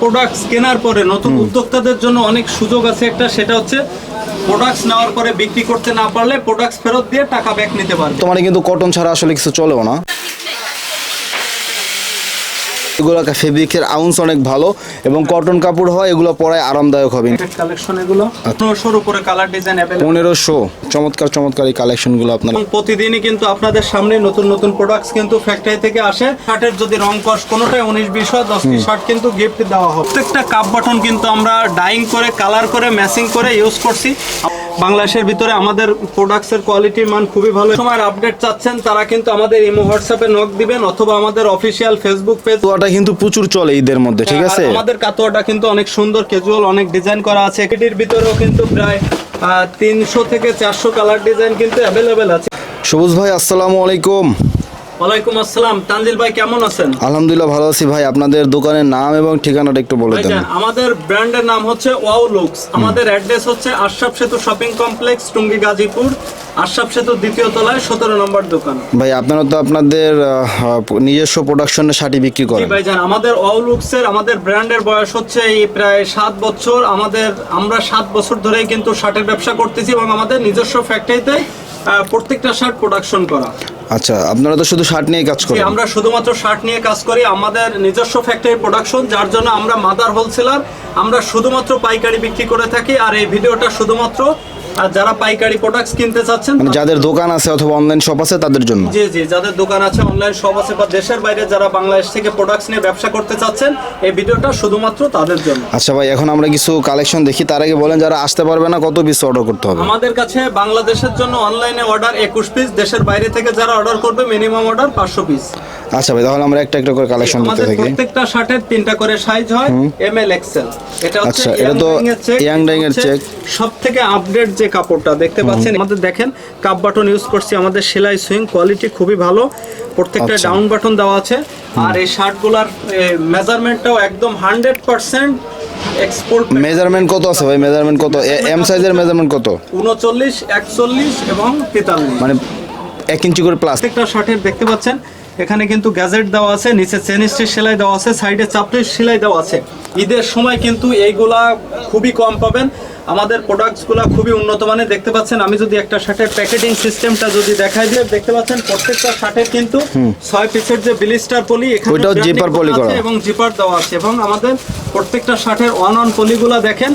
Products কেনার পরে নতুন উদ্যোক্তাদের জন্য অনেক সুযোগ আছে একটা সেটা হচ্ছে প্রোডাক্টস নেওয়ার পরে বিক্রি করতে না পারলে প্রোডাক্টস ফেরত দিয়ে টাকা ব্যাক নিতে পারবে। তোমার কিন্তু কটন ছাড়া আসলে কিছু চলেও না। এগুলো ফেব্রিকের আউন্স অনেক ভালো এবং কটন কাপড় হয় এগুলো পরায় আরামদায়ক হবে। কালেকশন এগুলো? পনেরোশোর উপরে কালার ডিজাইন পনেরোশো। চমৎকার চমৎকার এই কালেকশনগুলো আপনার। প্রতিদিনই কিন্তু আপনাদের সামনে নতুন নতুন প্রোডাক্টস কিন্তু ফ্যাক্টরি থেকে আসে। শার্টের যদি রং কস কোনোটাই উনিশ বিশ হয় দশটি শার্ট কিন্তু গিফট দেওয়া হবে প্রত্যেকটা কাপ বাটন কিন্তু আমরা ডাইং করে কালার করে ম্যাচিং করে ইউজ করছি। বাংলাদেশের ভিতরে আমাদের প্রোডাক্টসের কোয়ালিটির মান খুবই ভালো। সময় আপডেট চাচ্ছেন তারা কিন্তু আমাদের ইমো হোয়াটসঅ্যাপে নক দিবেন অথবা আমাদের অফিসিয়াল ফেসবুক পেজ ওটা কিন্তু প্রচুর চলে ঈদের মধ্যে ঠিক আছে? আমাদের কাতোয়াটা কিন্তু অনেক সুন্দর ক্যাজুয়াল অনেক ডিজাইন করা আছে। এটির ভিতরেও কিন্তু প্রায় তিনশো থেকে চারশো কালার ডিজাইন কিন্তু অ্যাভেলেবেল আছে। সবুজ ভাই আসসালামু আলাইকুম। ওয়ালাইকুম আসসালাম। তানজিল ভাই কেমন আছেন? আলহামদুলিল্লাহ ভালো আছি ভাই। আপনাদের দোকানের নাম এবং ঠিকানাটা একটু বলে দেন। আমাদের ব্র্যান্ডের নাম হচ্ছে ওয়াও লুকস। আমাদের অ্যাড্রেস হচ্ছে আশরাফ সেতু শপিং কমপ্লেক্স টুঙ্গি গাজীপুর আশরাফ সেতু দ্বিতীয় তলায় সতেরো নম্বর দোকান। ভাই আপনারা তো আপনাদের নিজস্ব প্রোডাকশনের শাড়ি বিক্রি করেন। ভাইজান আমাদের ওয়াও লুকস এর আমাদের ব্র্যান্ডের বয়স হচ্ছে এই প্রায় সাত বছর। আমাদের আমরা সাত বছর ধরেই কিন্তু শার্টের ব্যবসা করতেছি এবং আমাদের নিজস্ব ফ্যাক্টরিতে প্রত্যেকটা শার্ট প্রোডাকশন করা। আচ্ছা আপনারা তো শুধু শার্ট নিয়ে কাজ করেন। আমরা শুধুমাত্র শার্ট নিয়ে কাজ করি। আমাদের নিজস্ব ফ্যাক্টরি প্রোডাকশন যার জন্য আমরা মাদার হোলসেলার আমরা শুধুমাত্র পাইকারি বিক্রি করে থাকি। আর এই ভিডিওটা শুধুমাত্র আহ, যারা পাইকারি প্রোডাক্টস কিনতে চাচ্ছেন মানে যাদের দোকান আছে অথবা অনলাইন শপ আছে তাদের জন্য। জি জি যাদের দোকান আছে অনলাইন সব আছে বা দেশের বাইরে যারা বাংলাদেশ থেকে প্রোডাক্টস নিয়ে ব্যবসা করতে চাচ্ছেন এই ভিডিওটা শুধুমাত্র তাদের জন্য। আচ্ছা ভাই এখন আমরা কিছু কালেকশন দেখি। তার আগে বলেন যারা আসতে পারবে না কত পিস অর্ডার করতে হবে? আমাদের কাছে বাংলাদেশের জন্য অনলাইনে অর্ডার একুশ পিস দেশের বাইরে থেকে যারা অর্ডার করবে মিনিমাম অর্ডার পাঁচশো পিস আচ্ছা ভাই তাহলে আমরা একটা একটা করে কালেকশন আমাদের থাকি। প্রত্যেকটা শার্টের তিনটা করে সাইজ হয় এম এল এক্সেল এটা হচ্ছে আচ্ছা, এটা তো young dyeing এর check। সব থেকে আপডেট যে কাপড়টা দেখতে পাচ্ছেন। আমাদের দেখেন কাপ বাটন ইউজ করছি আমাদের সেলাই সুইং কোয়ালিটি খুবই ভালো। প্রত্যেকটা আচ্ছা। ডাউন বাটন দেওয়া আছে। আর এই শার্টগুলার মেজারমেন্টটাও একদম হান্ড্রেড পার্সেন্ট এক্সপোর্ট মেজারমেন্ট কত আছে ভাই? মেজারমেন্ট কত? এম সাইজের মেজারমেন্ট কত? উনচল্লিশ একচল্লিশ এবং তেতাল্লিশ। মানে এক ইঞ্চি করে প্লাস প্রত্যেকটা শার্টের দেখতে পাচ্ছেন এখানে কিন্তু গ্যাজেট দেওয়া আছে নিচে চেনিস্টির সেলাই দেওয়া আছে সাইডে চাপড়ির সেলাই দেওয়া আছে। ঈদের সময় কিন্তু এইগুলা খুবই কম পাবেন। আমাদের প্রোডাক্টসগুলো খুবই উন্নত মানের। দেখতে পাচ্ছেন আমি যদি একটা শার্টের প্যাকেটিং সিস্টেমটা যদি দেখাই দিয়ে দেখতে পাচ্ছেন প্রত্যেকটা শার্টের কিন্তু ছয় পিসের যে বিলিস্টার পলি এখানে ওইটাও zipper poly করা আছে এবং জিপার দেওয়া আছে। এবং আমাদের প্রত্যেকটা শার্টের ওয়ান অন পলিগুলো দেখেন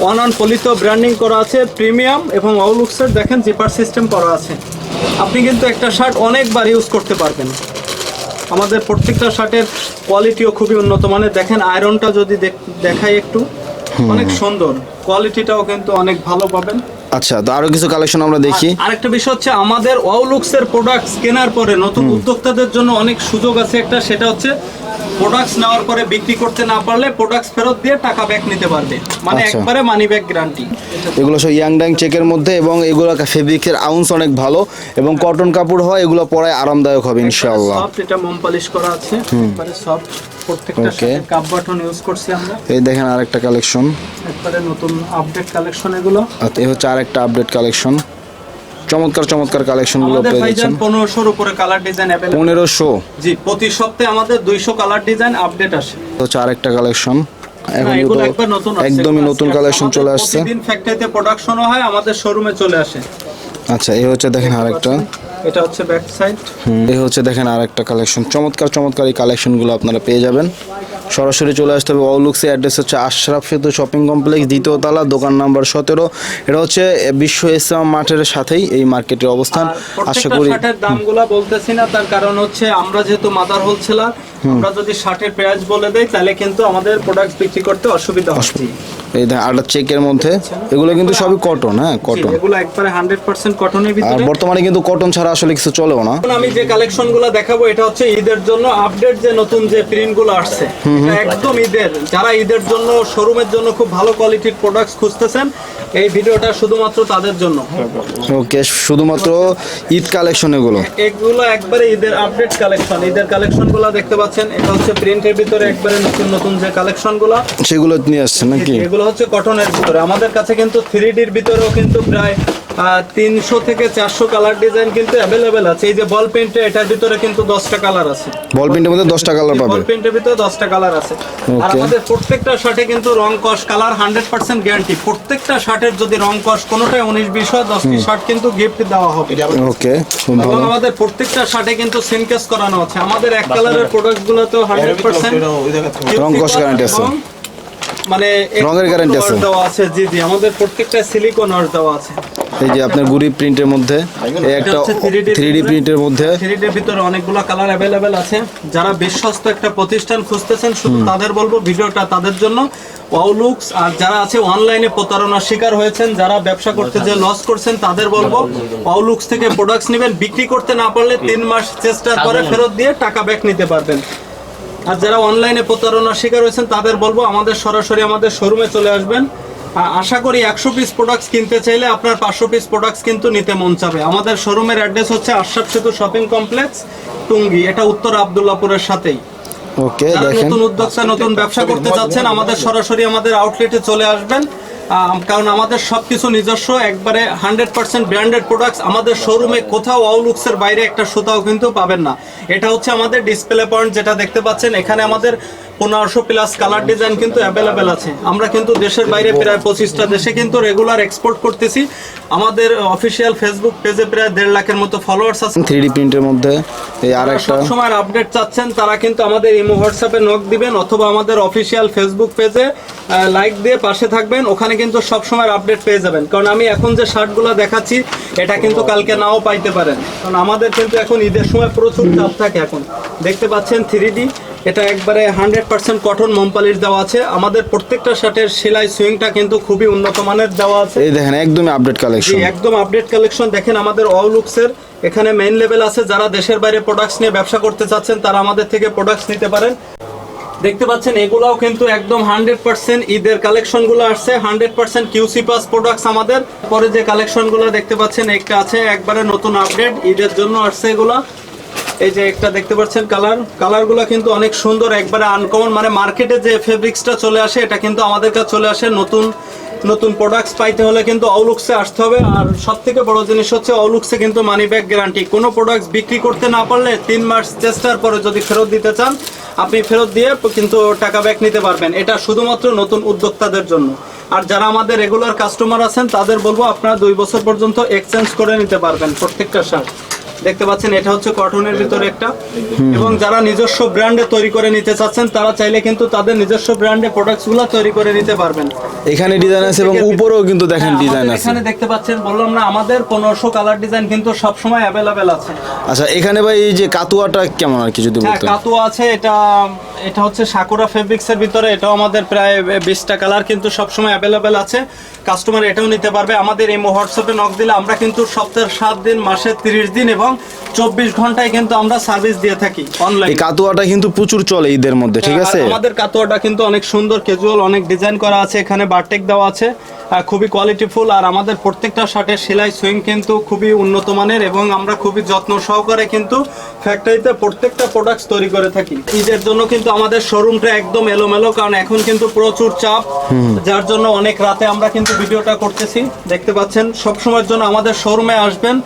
ওয়ান অন পলিতেও ব্র্যান্ডিং করা আছে প্রিমিয়াম এবং অউলুক্সের দেখেন জিপার সিস্টেম করা আছে। আপনি কিন্তু একটা শার্ট অনেকবার ইউজ করতে পারবেন। আমাদের প্রত্যেকটা শার্টের কোয়ালিটিও খুবই উন্নত মানের। দেখেন আয়রনটা যদি দেখ- দেখাই একটু। অনেক সুন্দর। কোয়ালিটিটাও কিন্তু অনেক ভালো পাবেন। আচ্ছা তো আরও কিছু কালেকশন আমরা দেখি। আরেকটা বিষয় হচ্ছে আমাদের ওয়াউলুক্স এর প্রোডাক্টস কেনার পরে নতুন উদ্যোক্তাদের জন্য অনেক সুযোগ আছে একটা সেটা হচ্ছে প্রোডাক্টস নেওয়ার পরে বিক্রি করতে না পারলে প্রোডাক্টস ফেরত দিয়ে টাকা ব্যাক নিতে পারবে। মানে আচ্ছা। একবারে মানি ব্যাক গ্যারান্টি এগুলো সব ইয়াং ডাং চেকের মধ্যে এবং এগুলো ফেব্রিকের আউন্স অনেক ভালো এবং কটন কাপড় হয় এগুলো পরায় আরামদায়ক হবে ইনশাআল্লাহ। সফট এটা মোম পালিশ করা আছে একবারে সফট প্রত্যেকটা সাথে কাপ বাটন ইউজ করছি আমরা। এই দেখেন আরেকটা কালেকশন একবারে নতুন আপডেট কালেকশন এগুলো। এই হচ্ছে আরেকটা আপডেট কালেকশন চমৎকার চমৎকার কালেকশনগুলো আমাদের পেয়ে যাচ্ছেন। পনেরোশোর উপরে কালার ডিজাইন পনেরোশো। জি প্রতি সপ্তাহে আমাদের দুইশো কালার ডিজাইন আপডেট আসে। হচ্ছে আরেকটা কালেকশন এখন তো একদমই নতুন কালেকশন চলে আসছে। প্রতিদিন ফ্যাক্টরিতে প্রোডাকশনও হয় আমাদের শোরুমে চলে আসে। আচ্ছা এই হচ্ছে দেখেন আরেকটা। এটা হচ্ছে ব্যাক সাইড এই হচ্ছে দেখেন আরেকটা কালেকশন চমৎকার চমৎকার এই কালেকশনগুলো আপনারা পেয়ে যাবেন। সরাসরি চলে আসতে হবে অলুক্সে অ্যাড্রেস হচ্ছে আশরাফ সেতু শপিং কমপ্লেক্স দ্বিতীয় তালা দোকান নাম্বার সতেরো। এটা হচ্ছে বিশ্ব ইসলাম মাঠের সাথেই এই মার্কেটের অবস্থান। আশা করি দামগুলা বলতেছি না তার কারণ হচ্ছে আমরা যেহেতু মাদার হোলসেলার আমরা যদি শার্টের প্রাইস বলে দেই তাহলে কিন্তু আমাদের প্রোডাক্ট বিক্রি করতে অসুবিধা হচ্ছে এই আটা চেকের মধ্যে এগুলো কিন্তু সবই কটন হ্যাঁ কটন এগুলো একবারে হান্ড্রেড পার্সেন্ট কটনের আর ভিতরে। বর্তমানে কিন্তু কটন ছাড়া আসলে কিছু চলেও না। আমি যে কালেকশনগুলো দেখাবো এটা হচ্ছে ঈদের জন্য আপডেট যে নতুন যে প্রিন্টগুলো আসছে একদম ঈদের। যারা ঈদের জন্য শোরুমের জন্য খুব ভালো কোয়ালিটির প্রোডাক্টস খুঁজতেছেন এই ভিডিওটা শুধুমাত্র তাদের জন্য। ওকে শুধুমাত্র ঈদ কালেকশন এগুলো? এগুলো একবারে ঈদের আপডেট কালেকশন ঈদের কালেকশনগুলো দেখতে পাচ্ছেন এটা হচ্ছে প্রিন্টের ভিতরে একবারে নতুন নতুন যে কালেকশনগুলো সেগুলো নিয়ে আসছে নাকি? এগুলো হচ্ছে কটনের ভিতরে। আমাদের কাছে কিন্তু থ্রি ডির ভিতরেও কিন্তু প্রায় তিনশো থেকে চারশো কালার ডিজাইন কিন্তু অ্যাভেলেবেল আছে। এই যে বল পেন্টে এটার ভিতরে কিন্তু দশটা কালার আছে। বল প্রিন্টের মধ্যে দশটা কালার পাবে। বল পেন্টের ভিতরে দশটা কালার আছে। আর আমাদের প্রত্যেকটা শার্টে কিন্তু রং কস কালার হান্ড্রেড পার্সেন্ট গ্যারান্টি প্রত্যেকটা শার্টের যদি রং কস কোনোটাই উনিশ বিশ হয় দশটি শার্ট কিন্তু গিফট দেওয়া হবে। ওকে এবং আমাদের প্রত্যেকটা শার্টে কিন্তু সিনকেস করানো আছে। আমাদের এক কালারের প্রোডাক্টগুলো তো হান্ড্রেড পার্সেন্ট রং কস guarantee আছে। মানে রঙের guarantee আছে। দেওয়া আছে। জি জি আমাদের প্রত্যেকটা সিলিকন ওয়াশ দেওয়া আছে। এই যে আপনার গুড়ি প্রিন্টের মধ্যে এই একটা 3D থ্রি ডি প্রিন্টের মধ্যে। থ্রিডির ভিতরে অনেকগুলো কালার অ্যাভেলেবেল আছে। যারা বিশ্বস্ত একটা প্রতিষ্ঠান খুঁজতেছেন শুধু তাদের বলব ভিডিওটা তাদের জন্য। ওয়াউলুক্স আর যারা আছে অনলাইনে প্রতারণার শিকার হয়েছেন যারা ব্যবসা করতে যে লস করছেন তাদের বলব ওয়াউলুক্স থেকে প্রোডাক্টস নেবেন। বিক্রি করতে না পারলে তিন মাস চেষ্টার পরে ফেরত দিয়ে টাকা ব্যাক নিতে পারবেন। আর যারা অনলাইনে প্রতারণার শিকার হয়েছেন তাদের বলব আমাদের সরাসরি আমাদের শোরুমে চলে আসবেন। আশা করি একশো পিস প্রোডাক্টস কিনতে চাইলে আপনার পাঁচশো পিস প্রোডাক্টস কিন্তু নিতে মন চাবে। আমাদের শোরুমের অ্যাড্রেস হচ্ছে আশরাফ সেতু শপিং কমপ্লেক্স টুঙ্গি। এটা উত্তর আবদুল্লাপুরের সাথেই। ওকে দেখেন। নতুন উদ্যোক্তা নতুন ব্যবসা করতে চাচ্ছেন আমাদের সরাসরি আমাদের আউটলেটে চলে আসবেন। কারণ আমাদের সবকিছু নিজস্ব, একবারে হান্ড্রেড পার্সেন্ট ব্র্যান্ডেড প্রোডাক্টস আমাদের শোরুমে কোথাও আউলুক্সের বাইরে একটা সুতাও কিন্তু পাবেন না। এটা হচ্ছে আমাদের ডিসপ্লে পয়েন্ট যেটা দেখতে পাচ্ছেন। এখানে আমাদের পনেরোশো প্লাস কালার ডিজাইন কিন্তু অ্যাভেলেবেল আছে। আমরা কিন্তু দেশের বাইরে প্রায় পঁচিশটা দেশে কিন্তু রেগুলার এক্সপোর্ট করতেছি। আমাদের অফিসিয়াল ফেসবুক পেজে প্রায় দেড় লাখের মতো ফলোয়ার্স আছে। থ্রি প্রিন্টের মধ্যে এই আর একটা সবসময় আপডেট চাচ্ছেন, তারা কিন্তু আমাদের ইমো হোয়াটসঅ্যাপে নক দিবেন অথবা আমাদের অফিসিয়াল ফেসবুক পেজে লাইক দিয়ে পাশে থাকবেন, ওখানে কিন্তু সব সময় আপডেট পেয়ে যাবেন। কারণ আমি এখন যে শার্টগুলো দেখাচ্ছি, এটা কিন্তু কালকে নাও পাইতে পারেন। কারণ আমাদের কিন্তু এখন ঈদের সময় প্রচুর চাপ থাকে এখন। দেখতে পাচ্ছেন থ্রি এটা একবারে হান্ড্রেড পার্সেন্ট কটন মোমপালির দেওয়া আছে। আমাদের প্রত্যেকটা শার্টের সেলাই সুইংটা কিন্তু খুবই উন্নত মানের দেওয়া আছে। এই দেখেন একদমই আপডেট কালেকশন একদম আপডেট কালেকশন দেখেন আমাদের অলুক্সের এখানে মেইন লেভেল আছে। যারা দেশের বাইরে প্রোডাক্টস নিয়ে ব্যবসা করতে চাচ্ছেন তারা আমাদের থেকে প্রোডাক্টস নিতে পারেন। দেখতে পাচ্ছেন এগুলাও কিন্তু একদম হান্ড্রেড পার্সেন্ট ঈদের কালেকশনগুলো আসছে। Hundred percent QC pass products আমাদের। পরে যে কালেকশনগুলো দেখতে পাচ্ছেন একটা আছে একবারে নতুন আপডেট ঈদের জন্য আসছে এগুলা। এই যে একটা দেখতে পাচ্ছেন কালার, কালারগুলো কিন্তু অনেক সুন্দর, একবারে আনকমন মানে মার্কেটে যে ফেব্রিক্সটা চলে আসে, এটা কিন্তু আমাদের কাছে চলে আসে। নতুন নতুন প্রোডাক্টস পাইতে হলে কিন্তু অউলুক্সে আসতে হবে। আর সব থেকে বড় জিনিস হচ্ছে অউলুক্সে কিন্তু মানি ব্যাক গ্যারান্টি কোনো প্রোডাক্টস বিক্রি করতে না পারলে তিন মাস চেষ্টার পরে যদি ফেরত দিতে চান, আপনি ফেরত দিয়ে কিন্তু টাকা ব্যাক নিতে পারবেন। এটা শুধুমাত্র নতুন উদ্যোক্তাদের জন্য। আর যারা আমাদের রেগুলার কাস্টমার আছেন, তাদের বলব আপনারা দুই বছর পর্যন্ত এক্সচেঞ্জ করে নিতে পারবেন প্রত্যেকটা শার্ট। দেখতে পাচ্ছেন এটা হচ্ছে কটনের ভিতরে একটা। এবং যারা নিজস্ব ব্র্যান্ডে তৈরি করে নিতে চাচ্ছেন তারা চাইলে কিন্তু তাদের নিজস্ব ব্র্যান্ডে প্রোডাক্টসগুলো তৈরি করে নিতে পারবেন। এখানে ডিজাইন আছে এবং উপরেও কিন্তু দেখেন হ্যাঁ, ডিজাইন আছে। এখানে দেখতে পাচ্ছেন বললাম না আমাদের পনেরোশো কালার ডিজাইন কিন্তু সবসময় অ্যাভেলেবেল আছে। আচ্ছা এখানে ভাই এই যে কাতুয়াটা কেমন আর কি যদি হ্যাঁ কাতুয়া আছে এটা এটা হচ্ছে সাকুরা ফেব্রিক্সের ভিতরে এটাও আমাদের প্রায় বিশটা কালার কিন্তু সবসময় অ্যাভেলেবেল আছে। কাস্টমার এটাও নিতে পারবে। আমাদের এই হোয়াটসঅ্যাপে নক দিলে আমরা কিন্তু সপ্তাহের সাত দিন মাসে তিরিশ দিন এবং চব্বিশ ঘন্টায় কিন্তু আমরা সার্ভিস দিয়ে থাকি অনলাইন কাতুয়াটা কিন্তু প্রচুর চলে ঈদের মধ্যে ঠিক আছে? আমাদের কাতোয়াটা কিন্তু অনেক সুন্দর ক্যাজুয়াল অনেক ডিজাইন করা আছে এখানে বারটেক দেওয়া আছে খুবই কোয়ালিটিফুল আর আমাদের প্রত্যেকটা শার্টের সেলাই সুইং কিন্তু খুবই উন্নত মানের এবং আমরা খুবই যত্ন সহকারে কিন্তু ফ্যাক্টরিতে প্রত্যেকটা প্রোডাক্টস তৈরি করে থাকি। ঈদের জন্য কিন্তু আমাদের শোরুমটা একদম এলোমেলো কারণ এখন কিন্তু প্রচুর চাপ যার জন্য অনেক রাতে আমরা কিন্তু ভিডিওটা করতেছি। দেখতে পাচ্ছেন সব সময়ের জন্য আমাদের শোরুমে আসবেন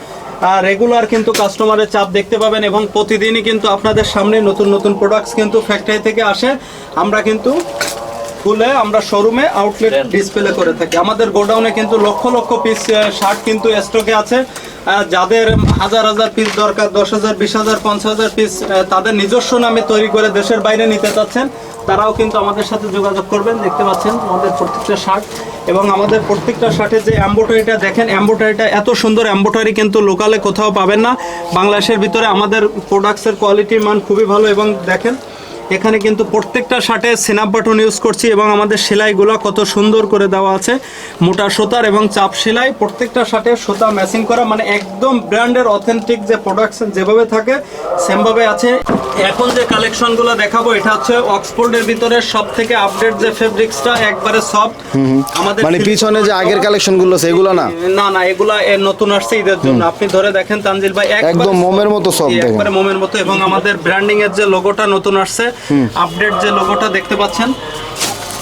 রেগুলার কিন্তু কাস্টমারের চাপ দেখতে পাবেন এবং প্রতিদিনই কিন্তু আপনাদের সামনে নতুন নতুন প্রোডাক্টস কিন্তু ফ্যাক্টরি থেকে আসে। আমরা কিন্তু খুলে আমরা শোরুমে আউটলেট ডিসপ্লে করে থাকি। আমাদের গোডাউনে কিন্তু লক্ষ লক্ষ পিস শার্ট কিন্তু স্টকে আছে। যাদের হাজার হাজার পিস দরকার, দশ হাজার, বিশ হাজার, পঞ্চাশ হাজার পিস তাদের নিজস্ব নামে তৈরি করে দেশের বাইরে নিতে চাচ্ছেন, তারাও কিন্তু আমাদের সাথে যোগাযোগ করবেন। দেখতে পাচ্ছেন আমাদের প্রত্যেকটা শার্ট এবং আমাদের প্রত্যেকটা শার্টের যে এম্বোটারিটা দেখেন এম্বোটারিটা এত সুন্দর। এম্বোটারি কিন্তু লোকালে কোথাও পাবেন না। বাংলাদেশের ভিতরে আমাদের প্রোডাক্টসের কোয়ালিটির মান খুবই ভালো এবং দেখেন এখানে কিন্তু প্রত্যেকটা শার্টে সেনাপ বাটন ইউজ করছি এবং আমাদের সেলাইগুলো কত সুন্দর করে দেওয়া আছে। মোটা সুতার এবং চাপ সেলাই, প্রত্যেকটা শার্টে সুতা ম্যাচিং করা মানে একদম ব্র্যান্ডের অথেন্টিক যে প্রোডাকশন যেভাবে থাকে সেমভাবে আছে। এখন যে কালেকশনগুলো দেখাবো এটা হচ্ছে অক্সফোর্ডের ভিতরে সব থেকে আপডেট যে ফেব্রিক্সটা একবারে সফট আমাদের মানে পিছনে যে আগের কালেকশনগুলো আছে এগুলো না? না না এগুলা এর নতুন আসছে ঈদের জন্য। আপনি ধরে দেখেন তানজিল ভাই একদম মোমের মতো সফট দেখেন। একবারে মোমের মতো এবং আমাদের ব্র্যান্ডিং এর যে লোগোটা নতুন আসছে আপডেট যে লোগোটা দেখতে পাচ্ছেন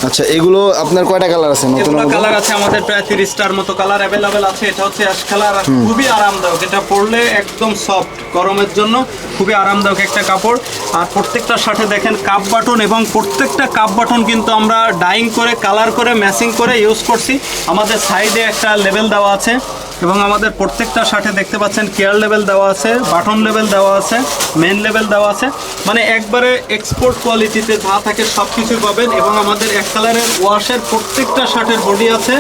আচ্ছা এগুলো আপনার কয়টা কালার আছে? নতুন নতুন কালার আছে আমাদের প্রায় তিরিশটার মতো কালার अवेलेबल আছে। এটা হচ্ছে অ্যাশ কালার খুবই আরামদায়ক। এটা পরলে একদম সফট গরমের জন্য খুবই আরামদায়ক একটা কাপড়। আর প্রত্যেকটার সাথে দেখেন কাপ বাটন এবং প্রত্যেকটা কাপ বাটন কিন্তু আমরা ডাইং করে কালার করে ম্যাচিং করে ইউজ করছি। আমাদের সাইডে একটা লেভেল দেওয়া আছে। এবং আমাদের প্রত্যেকটা শার্টে দেখতে পাচ্ছেন কেয়ার লেভেল দেওয়া আছে বাটন লেভেল দেওয়া আছে মেন লেভেল দেওয়া আছে। মানে একবারে এক্সপোর্ট কোয়ালিটিতে যা থাকে সব কিছু পাবেন এবং আমাদের এক কালারের ওয়াশের প্রত্যেকটা শার্টের বডি আছে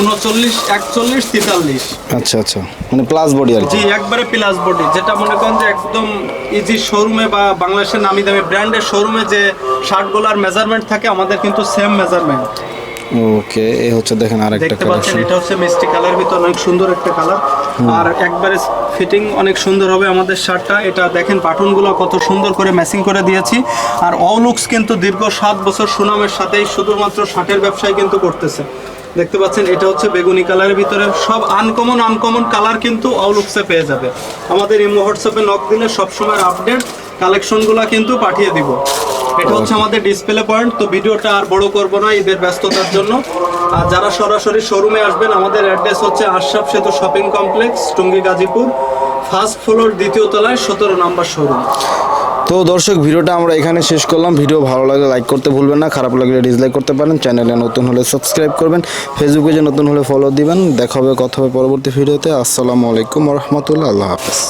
উনচল্লিশ একচল্লিশ তেতাল্লিশ। আচ্ছা আচ্ছা। মানে প্লাস বডি আর জি একবারে প্লাস বডি যেটা মনে করেন যে একদম ইজি শোরুমে বা বাংলাদেশের নামি দামি ব্র্যান্ডের শোরুমে যে শার্টগুলোর মেজারমেন্ট থাকে আমাদের কিন্তু সেম মেজারমেন্ট ওকে এই হচ্ছে দেখেন আরেকটা দেখতে পাচ্ছেন এটা হচ্ছে মিষ্টি কালার ভিতর অনেক সুন্দর একটা কালার। আর একবারে ফিটিং অনেক সুন্দর হবে আমাদের শার্টটা। এটা দেখেন বাটনগুলো কত সুন্দর করে ম্যাচিং করে দিয়েছি। আর অলুক্স কিন্তু দীর্ঘ সাত বছর সুনামের সাথেই শুধুমাত্র শার্টের ব্যবসায় কিন্তু করতেছে। দেখতে পাচ্ছেন এটা হচ্ছে বেগুনি কালারের ভিতরে। সব আনকমন আনকমন কালার কিন্তু অলুক্সে পেয়ে যাবে। আমাদের এই হোয়াটসঅ্যাপে নক দিলে সবসময় আপডেট কালেকশনগুলো কিন্তু পাঠিয়ে দিব। এটা হচ্ছে আমাদের ডিসপ্লে পয়েন্ট তো ভিডিওটা আর বড় করব না ঈদের ব্যস্ততার জন্য। আর যারা সরাসরি শোরুমে আসবেন আমাদের অ্যাড্রেস হচ্ছে Ashraf Setu shopping complex Tongi Gazipur first floor দ্বিতীয় তলায় সতেরো নম্বর শোরুম তো দর্শক ভিডিওটা আমরা এখানে শেষ করলাম। ভিডিও ভালো লাগলে লাইক করতে ভুলবেন না। খারাপ লাগলে ডিসলাইক করতে পারেন। চ্যানেলে নতুন হলে সাবস্ক্রাইব করবেন। ফেসবুকে পেজে নতুন হলে ফলো দিবেন। দেখা হবে কথা হবে পরবর্তী ভিডিওতে আসসালামু আলাইকুম রহমতুল্লাহ। আল্লাহ হাফেজ।